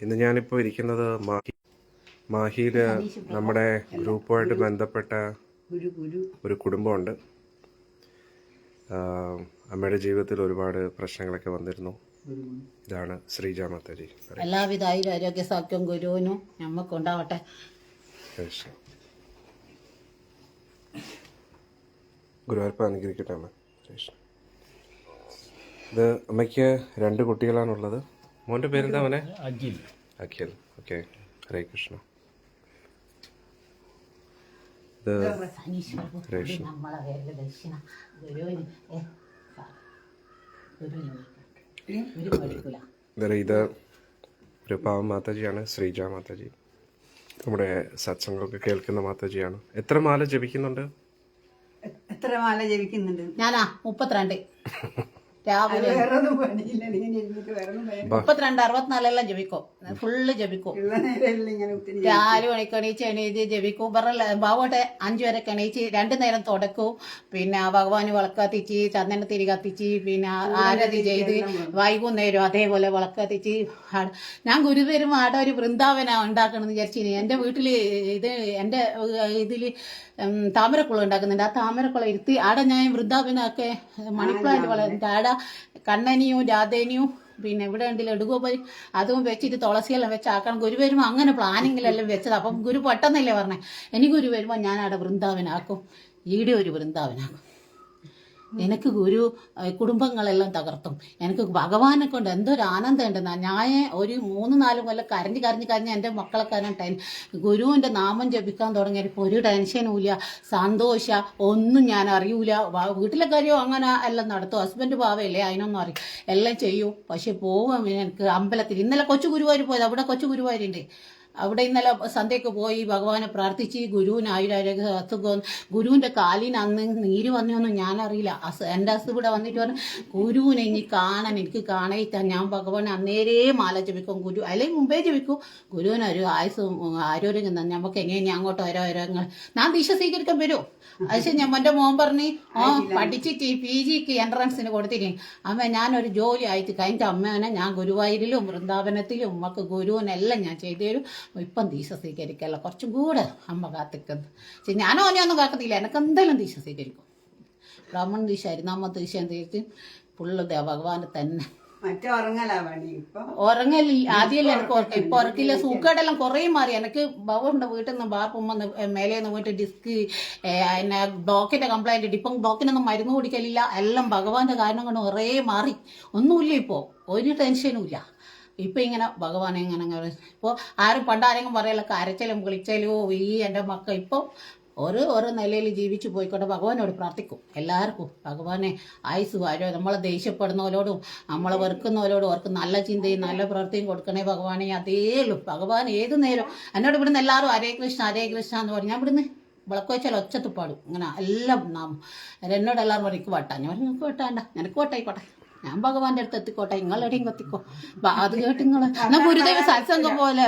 ഇന്ന് ഞാനിപ്പോൾ ഇരിക്കുന്നത് മാഹി മാഹിയിൽ നമ്മുടെ ഗ്രൂപ്പുമായിട്ട് ബന്ധപ്പെട്ട ഒരു കുടുംബമുണ്ട്. അമ്മയുടെ ജീവിതത്തിൽ ഒരുപാട് പ്രശ്നങ്ങളൊക്കെ വന്നിരുന്നു. ഇതാണ് ശ്രീജ മാതാജി. എല്ലാവിധ ആരോഗ്യ സൗഖ്യം ഗുരുവിനും നമുക്ക് ഉണ്ടാവട്ടെ ഗുരുവായൂരപ്പ അനുഗ്രഹിക്കട്ടെ അമ്മ? ഇത് അമ്മയ്ക്ക് രണ്ട് കുട്ടികളാണുള്ളത്. മോന്റെ പേരെന്താ മോനെ? അഖിൽ. അഖിൽ. ഓക്കെ ഹരേ കൃഷ്ണ. ഇത് ഒരു പാവ മാതാജിയാണ് ശ്രീജ മാതാജി. നമ്മുടെ സത്സംഗമൊക്കെ കേൾക്കുന്ന മാതാജിയാണ്. എത്ര മാല ജപിക്കുന്നുണ്ട്? എത്ര മാല ജപിക്കുന്നുണ്ട്? ഞാനാ മുപ്പത്തിരണ്ട്. രാവിലെ വേറൊന്നും പണിയില്ല. ഇങ്ങനെ ഇരുന്നിട്ട് വേറൊന്നും പണി മുപ്പത്തിരണ്ട് അറുപത്തിനാലെല്ലാം ജപിക്കും. ഫുള്ള് ജപിക്കും. ഉള്ള നേരമല്ല ഇങ്ങനെ ഒത്തിരി നാല് മണിക്ക് എണീച്ച് എണീച്ച് ജപിക്കും. പറഞ്ഞ ബാബോട്ടെ അഞ്ചു വരെ എണീച്ച് രണ്ടു നേരം തുടക്കും. പിന്നെ ഭഗവാന് വിളക്ക് കത്തിച്ച് ചന്ദന തിരി കത്തിച്ച് പിന്നെ ആരതി ചെയ്ത് വൈകുന്നേരം അതേപോലെ വിളക്ക് കത്തിച്ച് ആട്. ഞാൻ ഗുരുതരും ആടെ ഒരു വൃന്ദാവന ഉണ്ടാക്കണമെന്ന് വിചാരിച്ചിനി. എന്റെ വീട്ടിൽ ഇത് എന്റെ ഇതിൽ താമരക്കുളം ഉണ്ടാക്കുന്നുണ്ട്. ആ താമരക്കുളം ഇരുത്തി ആടെ ഞാൻ വൃന്ദാവനൊക്കെ മണിപ്ലാന്റ് വളർന്നിട്ട് ആടെ കണ്ണനിയും രാധേനിയും പിന്നെ ഇവിടെ ഉണ്ടല്ലോ എടുക്കുമ്പോൾ അതും വെച്ചിട്ട് തുളസിയെല്ലാം വെച്ചാക്കണം ഗുരു വരുമ്പോൾ അങ്ങനെ പ്ലാനിങ്ങിലെല്ലാം വെച്ചത്. അപ്പം ഗുരു പെട്ടെന്നല്ലേ പറഞ്ഞേ. എനിക്ക് ഗുരു വരുമ്പോൾ ഞാൻ വൃന്ദാവനാക്കും. ഈടെ ഒരു വൃന്ദാവനാക്കും. എനിക്ക് ഗുരു കുടുംബങ്ങളെല്ലാം തകർത്തും. എനിക്ക് ഭഗവാനെ കൊണ്ട് എന്തൊരു ആനന്ദം ഉണ്ടെന്നാ. ഞാൻ ഒരു മൂന്ന് നാല് കൊല്ലം കരഞ്ഞ് കരഞ്ഞ് കരഞ്ഞ് എന്റെ മക്കളൊക്കെ ടെൻ ഗുരുവിന്റെ നാമം ജപിക്കാൻ തുടങ്ങിയപ്പോൾ ഒരു ടെൻഷനും ഇല്ല. സന്തോഷ. ഒന്നും ഞാൻ അറിയൂല. വീട്ടിലെ കാര്യമോ അങ്ങനെ എല്ലാം നടത്തും. ഹസ്ബൻഡ് പാവയല്ലേ? അതിനൊന്നും അറിയും എല്ലാം ചെയ്യും. പക്ഷെ പോവാൻ എനിക്ക് അമ്പലത്തിൽ ഇന്നലെ കൊച്ചു ഗുരുവായൂർ പോയത്. അവിടെ കൊച്ചു ഗുരുവായൂരുണ്ട്. അവിടെ ഇന്നലെ സന്ധ്യയ്ക്ക് പോയി ഭഗവാനെ പ്രാർത്ഥിച്ച് ഗുരുവിന് ആയുരാരോഗ്യ അസുഖം ഗുരുവിന്റെ കാലിന് അന്ന് നീര് വന്നൊന്നും ഞാനറിയില്ല. അസ് എന്റെ അസുഖം ഇവിടെ വന്നിട്ട് പറഞ്ഞു ഗുരുവിനെ ഇനി കാണാൻ എനിക്ക് കാണയിത്ത ഞാൻ ഭഗവാനെ അന്നേരേ മാല ജപിക്കും. ഗുരു അല്ലെങ്കിൽ മുമ്പേ ജപിക്കും. ഗുരുവിന് ഒരു ആയുസും ആരോഗ്യം തന്നെ. നമുക്ക് എങ്ങനെ അങ്ങോട്ട് ഓരോ ഓരോങ്ങൾ? ഞാൻ ദീക്ഷ സ്വീകരിക്കാൻ വരും. പക്ഷെ ഞാൻ എന്റെ മോൻ പറഞ്ഞു ഓ പഠിച്ചിട്ട് പി ജിക്ക് എൻട്രൻസിന് കൊടുത്തിരിക്കും അമ്മ ഞാനൊരു ജോലി ആയിട്ട് കഴിഞ്ഞ അമ്മേനെ ഞാൻ ഗുരുവായൂരിലും വൃന്ദാവനത്തിലും ഉമ്മക്ക് ഗുരുവിനെല്ലാം ഞാൻ ചെയ്തു തരും. ഇപ്പം ദീശ സ്വീകരിക്കല്ല. കുറച്ചും കൂടെ അമ്മ കാത്തിക്കുന്നു. പക്ഷെ ഞാനോ ഒന്നും കാക്കത്തില്ല. എനിക്ക് എന്തെങ്കിലും ദീശ സ്വീകരിക്കും. ബ്രാഹ്മണ ദീശ അരിനാമ ദീശ എന്ത് ഫുള്ള് ഭഗവാന് തന്നെ. ഉറങ്ങലില്ല. ആദ്യമല്ല എനിക്ക് ഉറക്കം. ഇപ്പൊ ഉറക്കില്ല. സൂക്കേടെല്ലാം കുറേ മാറി. എനിക്ക് ബവറിന്റെ വീട്ടിൽ നിന്ന് ബാർപ്പുമ്മ മേലെ നിന്ന് പോയിട്ട് ഡിസ്ക് പിന്നെ ബ്ലോക്കിന്റെ കംപ്ലൈന്റ് ഇപ്പം ബ്ലോക്കിനൊന്നും മരുന്ന് കുടിക്കലില്ല. എല്ലാം ഭഗവാന്റെ കാരണം കൊണ്ട് കുറേ മാറി. ഒന്നുമില്ല ഇപ്പോ. ഒരു ടെൻഷനും ഇല്ല. ഇപ്പൊ ഇങ്ങനെ ഭഗവാനെ ഇങ്ങനെ ആരും ഇപ്പോൾ ആരും പണ്ടാരെങ്കിലും പറയല കരച്ചലും വിളിച്ചലും ഈ എന്റെ മക്കൾ ഇപ്പൊ ഓരോ ഓരോ നിലയിൽ ജീവിച്ചു പോയിക്കൊണ്ട് ഭഗവാനോട് പ്രാർത്ഥിക്കും. എല്ലാവർക്കും ഭഗവാനെ ആയുസ് ആരോ നമ്മളെ ദേഷ്യപ്പെടുന്നവരോടും നമ്മളെ വെറുക്കുന്നവരോടും അവർക്ക് നല്ല ചിന്തയും നല്ല പ്രവൃത്തിയും കൊടുക്കണേ ഭഗവാനെ. അതേ ഉള്ളൂ. ഭഗവാൻ ഏത് നേരം എന്നോട് ഇവിടുന്ന് എല്ലാവരും ഹരേ കൃഷ്ണ ഹരേ കൃഷ്ണ എന്ന് പറഞ്ഞു. ഞാൻ ഇവിടുന്ന് വിളക്ക് വെച്ചാൽ ഒച്ചത്ത് പാടും. ഇങ്ങനെ എല്ലാം നാം. എന്നോട് എല്ലാവരും പറയും "എനിക്ക് വട്ടാ. ഞാൻ പറഞ്ഞു നിങ്ങൾക്ക് വട്ടാണ്ട. നിനക്ക് വട്ടായിക്കോട്ടെ ഞാൻ ഭഗവാന്റെ അടുത്ത് എത്തിക്കോട്ടെ നിങ്ങളെവിടെയും കത്തിക്കോ. അപ്പൊ അത് കേട്ട് നിങ്ങൾ എന്നാ ഗുരുദേവ സത്സംഗം പോലെ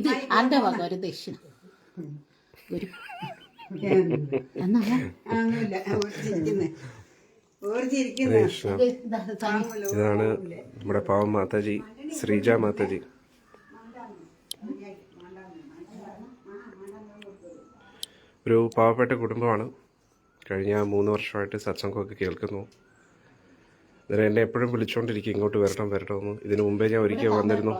ഇത് എന്റെ വക? ഒരു ദക്ഷിണ. ഗുരു എന്നാ. ഇതാണ് നമ്മുടെ പാവം മാതാജി ശ്രീജ മാതാജി. ഒരു പാവപ്പെട്ട കുടുംബമാണ്. കഴിഞ്ഞ മൂന്ന് വർഷമായിട്ട് സത്സംഗമൊക്കെ കേൾക്കുന്നു. അന്നേരം എന്നെ എപ്പോഴും വിളിച്ചുകൊണ്ടിരിക്കും ഇങ്ങോട്ട് വരണം വരണമെന്ന് ഇതിനു മുമ്പേ ഞാൻ ഒരിക്കൽ വന്നിരുന്നു.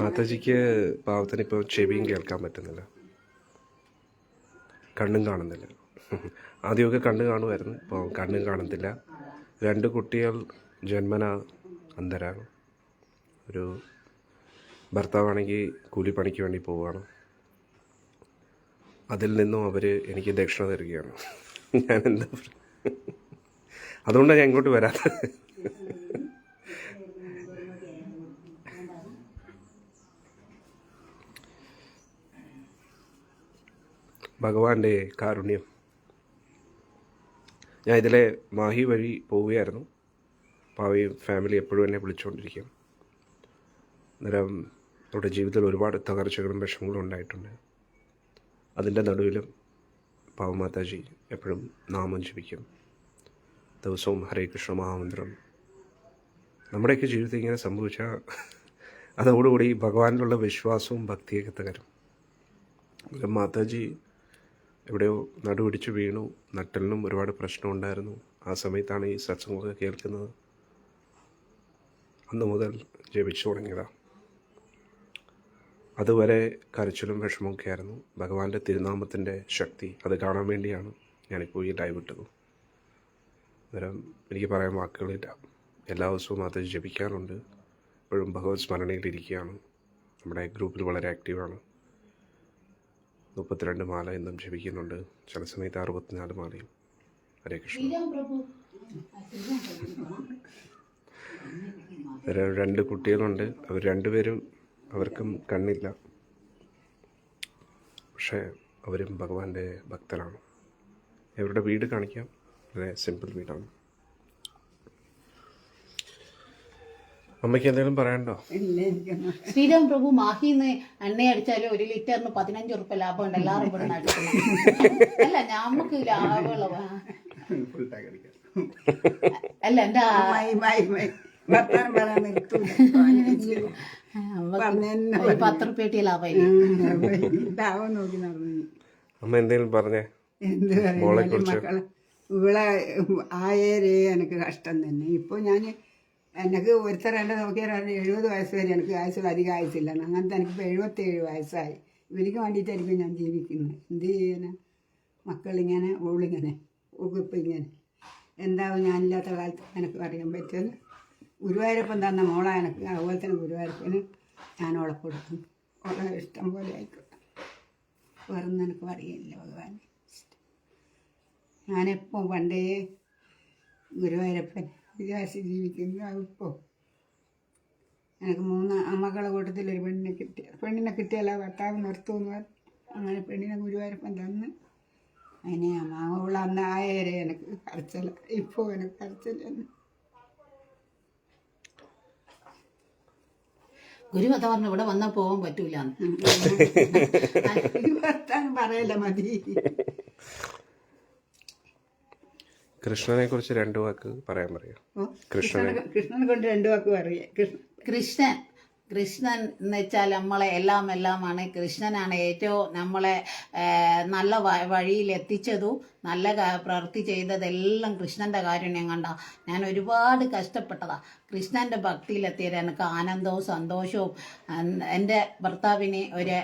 മാതാജിക്ക് പാവത്തിന് ഇപ്പോൾ ചെവിയും കേൾക്കാൻ പറ്റുന്നില്ല. കണ്ണും കാണുന്നില്ല. ആദ്യമൊക്കെ കണ്ണ് കാണുമായിരുന്നു. ഇപ്പോൾ കണ്ണും കാണുന്നില്ല രണ്ട് കുട്ടികൾ ജന്മന അന്ധരാണ് ഒരു ഭർത്താവാണെങ്കിൽ കൂലിപ്പണിക്ക് വേണ്ടി പോവുകയാണ്. അതിൽ നിന്നും അവർ എനിക്ക് ദക്ഷിണ തരികയാണ്. ഞാൻ എന്താ അതുകൊണ്ടാണ് ഞാൻ ഇങ്ങോട്ട് വരാത്തത് ഭഗവാന്റെ കാരുണ്യം. ഞാൻ ഇതിലെ മാഹി വഴി പോവുകയായിരുന്നു. പാവി ഫാമിലി എപ്പോഴും എന്നെ വിളിച്ചുകൊണ്ടിരിക്കും അന്നേരം നമ്മുടെ ജീവിതത്തിൽ ഒരുപാട് തകർച്ചകളും വിഷമങ്ങളും ഉണ്ടായിട്ടുണ്ട്. അതിന്റെ നടുവിലും പാവമാതാജി എപ്പോഴും നാമം ജപിക്കും. ദിവസവും ഹരേ കൃഷ്ണ മഹാമന്ത്രം. നമ്മുടെയൊക്കെ ജീവിതത്തിൽ ഇങ്ങനെ സംഭവിച്ചാൽ അതോടുകൂടി ഭഗവാനിലുള്ള വിശ്വാസവും ഭക്തിയൊക്കെ തകരും. മാതാജി എവിടെയോ നടുപിടിച്ച് വീണു. നട്ടലിനും ഒരുപാട് പ്രശ്നമുണ്ടായിരുന്നു. ആ സമയത്താണ് ഈ സത്സംഗമൊക്കെ കേൾക്കുന്നത്. അന്ന് മുതൽ ജപിച്ചു തുടങ്ങിയതാണ് അതുവരെ കരച്ചിലും വിഷമമൊക്കെ ആയിരുന്നു. ഭഗവാന്റെ തിരുനാമത്തിന്റെ ശക്തി അത് കാണാൻ വേണ്ടിയാണ് ഞാനിപ്പോൾ ഈ ലൈവ് ഇട്ടത്. അന്നേരം എനിക്ക് പറയാൻ വാക്കുകളില്ല. എല്ലാ ദിവസവും അത് ജപിക്കാറുണ്ട്. ഇപ്പോഴും ഭഗവത് സ്മരണയിലിരിക്കുകയാണ് നമ്മുടെ ഗ്രൂപ്പിൽ വളരെ ആക്റ്റീവാണ് മുപ്പത്തിരണ്ട് മാല എന്നും ജപിക്കുന്നുണ്ട്. ചില സമയത്ത് അറുപത്തിനാല് മാലയും. ഹരേ കൃഷ്ണ. രണ്ട് കുട്ടികളുണ്ട്. അവർ രണ്ടുപേരും അവർക്കും കണ്ണില്ല. പക്ഷേ അവരും ഭഗവാന്റെ ഭക്തരാണ്. അവരുടെ വീട് കാണിക്കാം. വളരെ സിമ്പിൾ വീടാണ്. അമ്മയ്ക്ക് എന്തെങ്കിലും പറയണ്ടോ ശ്രീരാം പ്രഭു മാഹിന്ന് എണ്ണ അടിച്ചാൽ ഒരു ലിറ്ററിന് പതിനഞ്ച് ഉറുപ്പ ഉണ്ട് എല്ലാവരും ഇവിടെ നടക്കുന്നത് അല്ല നമുക്ക് ലാഭമുള്ള അല്ല എന്റെ പത്ത് ലാഭം നോക്കി നടന്നു. അമ്മ എന്തെങ്കിലും പറഞ്ഞേ? എന്ത് പറയാൻ മക്കളെ. ഇവിടെ ആയേരേ എനിക്ക് കഷ്ടം തന്നെ. ഇപ്പോൾ ഞാൻ എനിക്ക് ഒരുത്തർ എന്റെ നോക്കിയാൽ എഴുപത് വയസ്സ് വരെ എനിക്ക് ആയുസ് അധികം ആയുസില്ല അങ്ങനത്തെ എനിക്കിപ്പോൾ എഴുപത്തേഴ് വയസ്സായി. ഇവർക്ക് വേണ്ടിയിട്ടായിരിക്കും ഞാൻ ജീവിക്കുന്നത്. എന്ത് ചെയ്യാനാ? മക്കളിങ്ങനെ ഓളിങ്ങനെ ഉപ്പിങ്ങനെ ഇങ്ങനെ. എന്താവും ഞാനില്ലാത്ത കാലത്ത് എനിക്ക് അറിയാൻ പറ്റുമല്ലോ ഗുരുവായൂരപ്പൻ തന്ന മോളാണ് അതുപോലെ തന്നെ ഗുരുവായൂരപ്പന് ഞാൻ അവളെ കൊടുക്കും. ഓളെ ഇഷ്ടം പോലെ ആയിക്കോട്ടെ. വേറൊന്നും എനിക്ക് അറിയില്ല ഭഗവാൻ ഞാനെപ്പോൾ പണ്ടേ ഗുരുവായൂരപ്പൻ വിചാരിച്ച് ജീവിക്കുന്നു. അതിപ്പോൾ എനിക്ക് മൂന്ന് മക്കളെ കൂട്ടത്തിൽ ഒരു പെണ്ണിനെ കിട്ടിയ പെണ്ണിനെ കിട്ടിയാലോ ഭർത്താവ് നിർത്തുമെന്ന് പറഞ്ഞു അങ്ങനെ പെണ്ണിനെ ഗുരുവായൂരപ്പൻ തന്ന്. അതിനെ മാവുള്ള അന്ന് ആയേരെ എനിക്ക് കരച്ചില്ല ഇപ്പോൾ എനിക്ക് കരച്ചില്ല ഗുരു കഥ പറഞ്ഞു ഇവിടെ വന്നാൽ പോകാൻ പറ്റൂല വർത്താനം പറയല്ല മതി. കൃഷ്ണനെ കുറിച്ച് രണ്ടു വാക്ക് പറയാൻ പറയാം. കൃഷ്ണനെ കൃഷ്ണനെ കൊണ്ട് രണ്ടു വാക്ക് പറയാം. കൃഷ്ണ കൃഷ്ണൻ. കൃഷ്ണൻ എന്ന് വെച്ചാൽ നമ്മളെ എല്ലാം എല്ലാമാണ്. കൃഷ്ണനാണ് ഏറ്റവും നമ്മളെ നല്ല വഴിയിൽ എത്തിച്ചതും നല്ല പ്രവൃത്തി ചെയ്തതെല്ലാം കൃഷ്ണന്റെ കാരുണ്യം കണ്ട. ഞാൻ ഒരുപാട് കഷ്ടപ്പെട്ടതാ. കൃഷ്ണന്റെ ഭക്തിയിലെത്തിയത് എനിക്ക് ആനന്ദവും സന്തോഷവും എന്റെ ഭർത്താവിന് ഒരു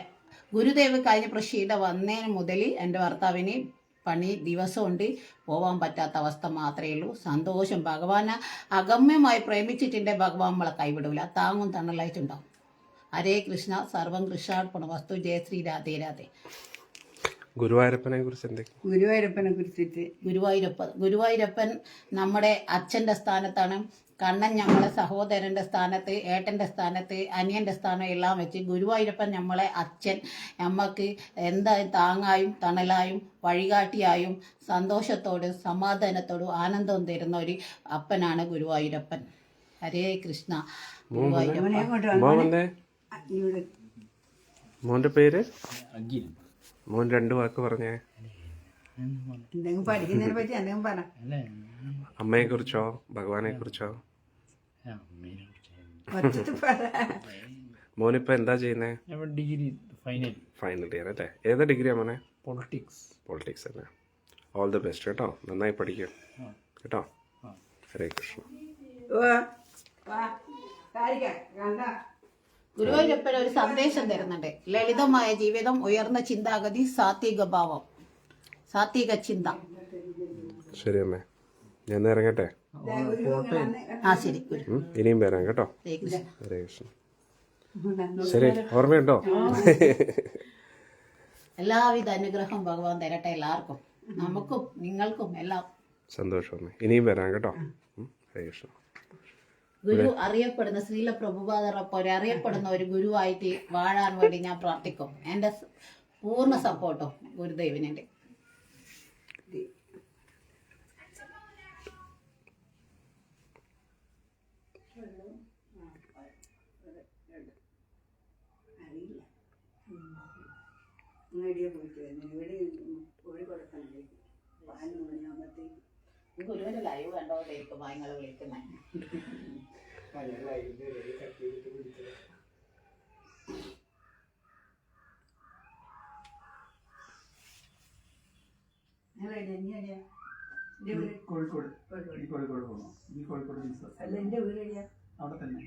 ഗുരുദേവ് കഴിഞ്ഞ പ്രശീത വന്നതിന് മുതൽ എന്റെ ഭർത്താവിന് പണി ദിവസമുണ്ട്. പോവാൻ പറ്റാത്ത അവസ്ഥ മാത്രമേ ഉള്ളൂ. സന്തോഷം. ഭഗവാനെ അഗമ്യമായി പ്രേമിച്ചിട്ടുണ്ട് ഭഗവാൻ നമ്മളെ കൈവിടൂല. താങ്ങും തണലായിട്ടുണ്ടാവും. ഹരേ കൃഷ്ണ. സർവം കൃഷ്ണാർപ്പണ. വസ്തു ജയ ശ്രീ. രാധേ രാധേ. ഗുരുവായൂരപ്പനെ കുറിച്ച് എന്തൊക്കെ? ഗുരുവായൂരപ്പനെ കുറിച്ചിട്ട് ഗുരുവായൂരപ്പൻ ഗുരുവായൂരപ്പൻ നമ്മുടെ അച്ഛന്റെ സ്ഥാനത്താണ്. കണ്ണൻ നമ്മളെ സഹോദരന്റെ സ്ഥാനത്ത് ഏട്ടന്റെ സ്ഥാനത്ത് അനിയന്റെ സ്ഥാനം എല്ലാം വെച്ച് ഗുരുവായൂരപ്പൻ നമ്മളെ അച്ഛൻ നമ്മൾക്ക് എന്താ താങ്ങായും തണലായും വഴികാട്ടിയായും സന്തോഷത്തോടും സമാധാനത്തോടും ആനന്ദവും തരുന്ന ഒരു അപ്പനാണ് ഗുരുവായൂരപ്പൻ. ഹരേ കൃഷ്ണ. മോന്റെ പേര്? മോൻ രണ്ട് വാക്ക് പറഞ്ഞേ. എന്തെങ്കിലും പഠിക്കുന്നതിനെ പറ്റി എന്തെങ്കിലും പറ. അമ്മയെ കുറിച്ചോ ഭഗവാനെ കുറിച്ചോ മോനിപ്പോ എന്താ ചെയ്യുന്നേ? Degree final. ഫൈനൽ ഇയർ അല്ലേ? ഏതാ ഡിഗ്രിയാ മോനെ? പൊളിറ്റിക്സ് പൊളിറ്റിക്സ് അല്ലേ ഓൾ ദി ബെസ്റ്റ് കേട്ടോ. നന്നായി പഠിക്കും. കേട്ടോ? ഹരേ കൃഷ്ണ. ഗുരുവായൂരപ്പൻ ഒരു സന്ദേശം തരുന്നുണ്ട്. ലളിതമായ ജീവിതം ഉയർന്ന ചിന്താഗതി സാത്വിക ഭാവം. സാത്വിക ചിന്ത. ശരി അമ്മേ. ഞാൻ ഇറങ്ങട്ടെ ആ ശരി. ഇനിയും വരാം കേട്ടോ. ഹരേ കൃഷ്ണ. ശരി ഓർമ്മയുണ്ടോ? എല്ലാവിധ അനുഗ്രഹം ഭഗവാൻ തരട്ടെ എല്ലാവർക്കും. നമുക്കും നിങ്ങൾക്കും എല്ലാം. സന്തോഷം ഇനിയും വരാം കേട്ടോ. ഹരേ കൃഷ്ണ. ഗുരു അറിയപ്പെടുന്ന ശ്രീല പ്രഭുപാദറെ പോലെ അറിയപ്പെടുന്ന ഒരു ഗുരുവായിട്ട് വാഴാൻ വേണ്ടി ഞാൻ പ്രാർത്ഥിക്കും. എന്റെ പൂർണ സപ്പോർട്ടും ഗുരുദേവിനുണ്ട് പോയിട്ട് വരുന്നു ഇവിടെ കോഴി കൊടുക്കണേ പതിനൊന്ന് മണിയാകുമ്പോഴത്തേക്ക് ഗുരുവിന്റെ ലൈവ് കണ്ടോണ്ടേക്കും നിങ്ങൾ വിളിക്കുന്നേ. കോഴിക്കോട്. കോഴിക്കോട്. പോകണം ഈ കോഴിക്കോട് ബിസിനസ് അല്ല എന്റെ വീട് എവിടെയാ? അവിടെ തന്നെ.